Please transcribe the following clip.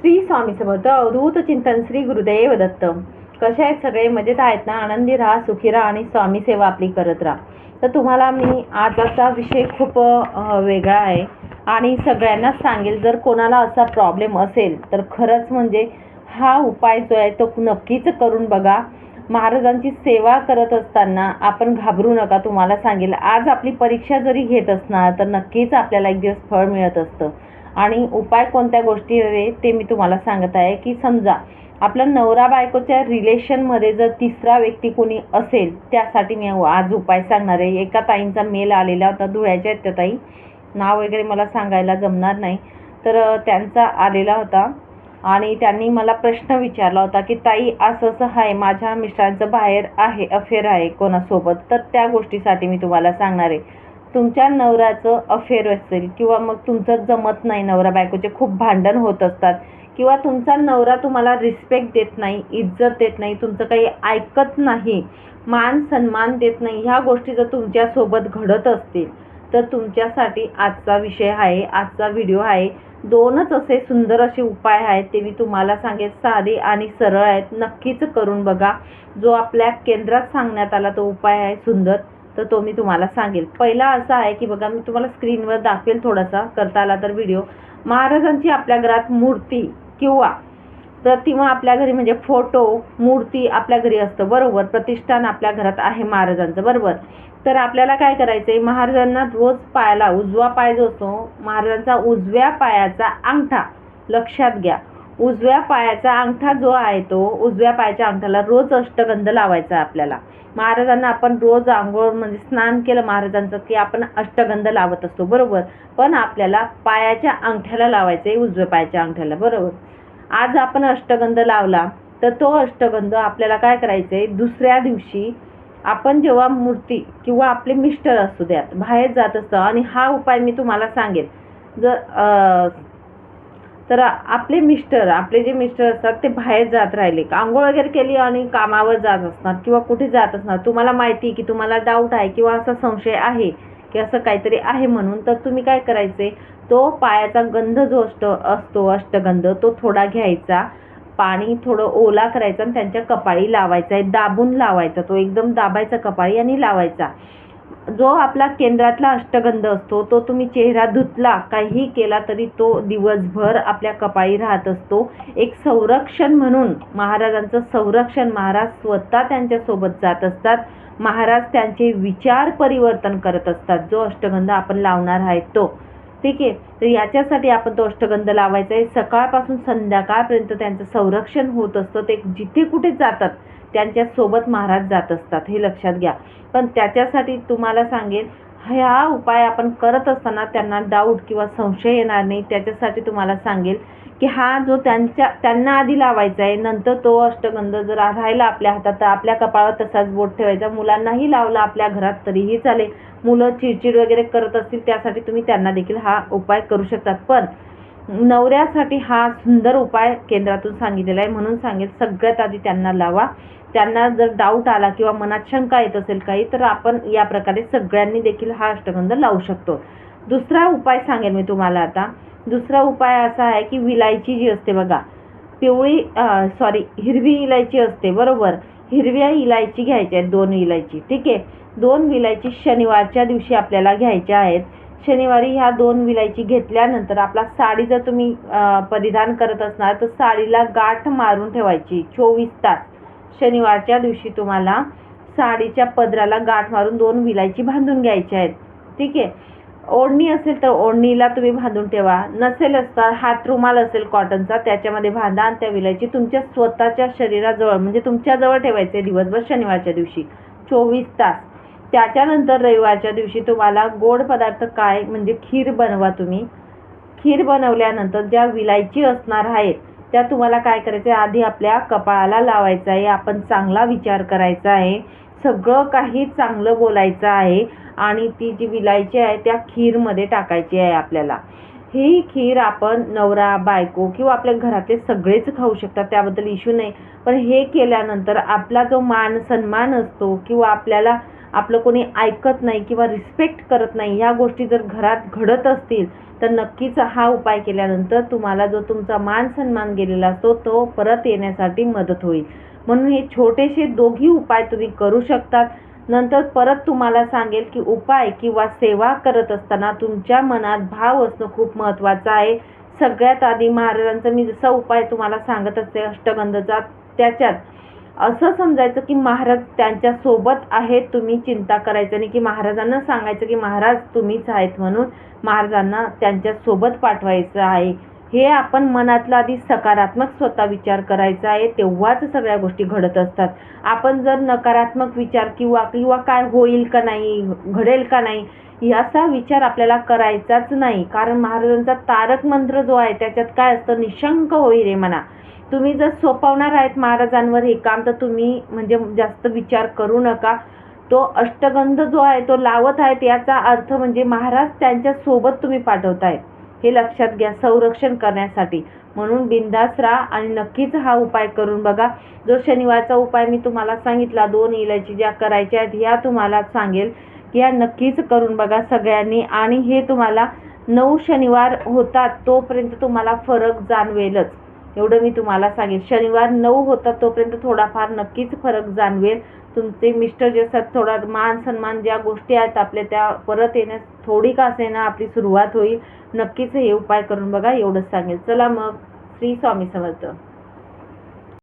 श्री स्वामी समर्थ अवधूत चिंतन श्री गुरुदेव दत्त कसे आहेत सगळे? मजेत आहेत ना? आनंदी राहा सुखी राहा आणि स्वामी सेवा आपली करत राहा. तर तुम्हाला मी आजचा विषय खूप वेगळा आहे. आणि सगळ्यांनाच सांगेल जर कोणाला असा प्रॉब्लेम असेल तर खरंच म्हणजे हा उपाय जो आहे तो नक्कीच करून बघा. महाराजांची सेवा करत असताना आपण घाबरू नका तुम्हाला सांगेल. आज आपली परीक्षा जरी घेत असणार तर नक्कीच आपल्याला एक दिवस फळ मिळत असतं. आणि उपाय कोणत्या गोष्टी आहे ते मी तुम्हाला सांगत आहे की समजा आपलं नवरा बायकोच्या रिलेशनमध्ये जर तिसरा व्यक्ती कोणी असेल त्यासाठी मी आज उपाय सांगणार आहे. एका ताईंचा मेल आलेला होता धुळ्याच्या आहेत त्या ताई. नाव वगैरे मला सांगायला जमणार नाही. तर त्यांचा आलेला होता. आणि त्यांनी मला प्रश्न विचारला होता की ताई असं असं आहे माझ्या मिस्टरांचं बाहेर आहे अफेअर आहे कोणासोबत? तर त्या गोष्टीसाठी मी तुम्हाला सांगणार आहे. तुमच्या नवऱ्याचं अफेअर असेल किंवा मग तुमचं जमत नाही नवरा बायकोचे खूप भांडण होत असतात किंवा तुमचा नवरा तुम्हाला रिस्पेक्ट देत नाही इज्जत देत नाही तुमचं काही ऐकत नाही मान सन्मान देत नाही ह्या गोष्टी जर तुमच्यासोबत घडत असतील तर तुमच्यासाठी आजचा विषय आहे आजचा व्हिडिओ आहे. दोनच असे सुंदर असे उपाय आहेत ते मी तुम्हाला सांगेल साधे आणि सरळ आहेत. नक्कीच करून बघा. जो आपल्या केंद्रात सांगण्यात आला तो उपाय आहे सुंदर. तर तो मी तुम्हाला सांगेल. पहिला असा आहे की बघा मी तुम्हाला स्क्रीनवर दाखवेल थोडासा करता आला तर व्हिडिओ महाराजांची आपल्या घरात मूर्ती किंवा प्रतिमा आपल्या घरी म्हणजे फोटो मूर्ती आपल्या घरी असतं. बरोबर प्रतिष्ठान आपल्या घरात आहे महाराजांचं बरोबर. तर आपल्याला काय करायचं आहे महाराजांना रोज पायाला उजवा पाय जो असतो महाराजांचा उजव्या पायाचा अंगठा लक्षात घ्या. उजव्या पायाचा अंगठा जो आहे तो उजव्या पायाच्या अंगठ्याला रोज अष्टगंध लावायचा आहे आपल्याला. महाराजांना आपण रोज आंघोळ म्हणजे स्नान केलं महाराजांचं की आपण अष्टगंध लावत असतो बरोबर? पण आपल्याला पायाच्या अंगठ्याला लावायचं आहे उजव्या पायाच्या अंगठ्याला बरोबर? आज आपण अष्टगंध लावला तर तो अष्टगंध आपल्याला काय करायचं आहे दुसऱ्या दिवशी आपण जेव्हा मूर्ती किंवा आपले मिस्टर असू द्यात बाहेर जात असतं आणि हा उपाय मी तुम्हाला सांगेन. जर तर आपले मिस्टर आपले जे मिस्टर असतात ते बाहेर जात राहिले. आंघोळ वगैरे केली आणि कामावर जात असणार किंवा कुठे जात असणार तुम्हाला माहिती की तुम्हाला डाऊट आहे किंवा असा संशय आहे की असं काहीतरी आहे म्हणून तर तुम्ही काय करायचे? तो पायाचा गंध जो असतो असतो अष्टगंध तो थोडा घ्यायचा. पाणी थोडं ओला करायचं आणि त्यांच्या कपाळी लावायचा. आहे दाबून लावायचा. तो एकदम दाबायचा कपाळी आणि लावायचा. जो आपला केंद्रातला अष्टगंध असतो तो तुम्ही चेहरा धुतला काही केला तरी तो दिवसभर आपल्या कपाळी राहत असतो. एक संरक्षण म्हणून महाराजांचं संरक्षण महाराज स्वतः त्यांच्यासोबत जात असतात. महाराज त्यांचे विचार परिवर्तन करत असतात. जो अष्टगंध आपण लावणार आहे तो. ठीक आहे? तर याच्यासाठी आपण तो अष्टगंध लावायचा आहे. सकाळपासून संध्याकाळपर्यंत त्यांचं संरक्षण होत असतं. ते जिथे कुठे जातात त्यांच्यासोबत महाराज जात असतात हे लक्षात घ्या. पण त्याच्यासाठी तुम्हाला सांगेल हा उपाय आपण करत असताना त्यांना डाऊट किंवा संशय येणार नाही. त्याच्यासाठी तुम्हाला सांगेल की हा जो त्यांच्या त्यांना आधी लावायचा आहे नंतर तो अष्टगंध जर राहिला आपल्या हातात तर आपल्या कपाळावर तसाच बोट ठेवायचा. मुलांनाही लावला आपल्या घरात तरीही चालेल. मुलं चिडचिड वगैरे करत असतील त्यासाठी तुम्ही त्यांना देखील हा उपाय करू शकतात. पण नवऱ्यासाठी हा सुंदर उपाय केंद्रातून सांगितलेला आहे. म्हणून सांगेल सगळ्यात आधी त्यांना लावा. त्यांना जर डाऊट आला किंवा मनात शंका येत असेल काही तर आपण या प्रकारे सगळ्यांनी देखील हा अष्टगंध लावू शकतो. दुसरा उपाय सांगेल मी तुम्हाला आता. दुसरा उपाय असा आहे की विलायची जी असते बघा पिवळी सॉरी हिरवी इलायची असते बरोबर? हिरव्या इलायची घ्यायच्या आहेत दोन इलायची ठीक आहे? दोन विलायची शनिवारच्या दिवशी आपल्याला घ्यायच्या आहेत. शनिवारी ह्या दोन विलायची घेतल्यानंतर आपला साडी जर तुम्ही परिधान करत असणार तर साडीला गाठ मारून ठेवायची चोवीस तास. शनिवारच्या दिवशी तुम्हाला साडीच्या पदराला गाठ मारून दोन विलायची बांधून घ्यायच्या आहेत. ठीक आहे? ओढणी असेल तर ओढणीला तुम्ही बांधून ठेवा. नसेलच असता हात रुमाल असेल कॉटनचा त्याच्यामध्ये बांधा आणि त्या विलायची तुमच्या स्वतःच्या शरीराजवळ म्हणजे तुमच्याजवळ ठेवायचे दिवसभर शनिवारच्या दिवशी. चोवीस तास. त्याच्यानंतर रविवारच्या दिवशी तुम्हाला गोड पदार्थ काय म्हणजे खीर बनवा तुम्ही. खीर बनवल्यानंतर ज्या विलायची असणार आहेत त्या तुम्हाला काय करायचं आहे आधी आपल्या कपाळाला लावायचं आहे. आपण चांगला विचार करायचा आहे. सगळं काही चांगलं बोलायचं आहे आणि ती जी विलायची आहे त्या खीरमध्ये टाकायची आहे आपल्याला. ही खीर आपण नवरा बायको किंवा आपल्या घरातले सगळेच खाऊ शकतात त्याबद्दल इश्यू नाही. पण हे केल्यानंतर आपला जो मान सन्मान असतो किंवा आपल्याला आपलं कोणी ऐकत नाही किंवा रिस्पेक्ट करत नाही ह्या गोष्टी जर घरात घडत असतील तर नक्कीच हा उपाय केल्यानंतर तुम्हाला जो तुमचा मान सन्मान गेलेला असतो तो परत येण्यासाठी मदत होईल. म्हणून हे छोटेसे दोघी उपाय तुम्ही करू शकतात. नंतर परत तुम्हाला सांगेल की उपाय किंवा सेवा करत असताना तुमच्या मनात भाव असणं खूप महत्त्वाचं आहे. सगळ्यात आधी महाराजांचा मी जसा उपाय तुम्हाला सांगत असते अष्टगंधचा त्याच्यात असं समजायचं की महाराज त्यांच्यासोबत आहेत तुम्ही चिंता करायचं नाही की महाराजांना सांगायचं की महाराज तुम्हीच आहेत म्हणून महाराजांना त्यांच्यासोबत पाठवायचं आहे. हे आपण मनातला आधी सकारात्मक स्वतः विचार करायचा आहे तेव्हाच सगळ्या गोष्टी घडत असतात. आपण जर नकारात्मक विचार किंवा किंवा काय होईल का नाही घडेल का नाही याचा विचार आपल्याला करायचाच नाही. कारण महाराजांचा तारक मंत्र जो आहे त्याच्यात काय असतं? निशंक होई रे म्हणा तुम्ही जर सोपवणार आहेत महाराजांवर हे काम तर तुम्ही म्हणजे जास्त विचार करू नका. तो अष्टगंध जो आहे तो लावत आहेत याचा अर्थ म्हणजे महाराज त्यांच्यासोबत तुम्ही पाठवताय. हे लक्षात घ्या संरक्षण करण्यासाठी. म्हणून बिंदास राहा आणि नक्कीच हा उपाय करून बघा. जो शनिवारचा उपाय मी तुम्हाला सांगितला दोन इलायची ज्या करायच्या आहेत ह्या तुम्हाला सांगेल की ह्या नक्कीच करून बघा सगळ्यांनी. आणि हे तुम्हाला नऊ शनिवार होतात तोपर्यंत तुम्हाला फरक जाणवेलच. एवढं मी तुम्हाला सांगेन. शनिवार नऊ होतात तोपर्यंत थोडाफार नक्कीच फरक जाणवेल. तुमचे मिस्टर जे असतात थोडा मान सन्मान ज्या गोष्टी आहेत आपल्या त्या परत येण्यास थोडी का असेना आपली सुरुवात होईल. नक्कीच हे उपाय करून बघा एवढंच सांगेल. चला मग श्री स्वामी समर्थ.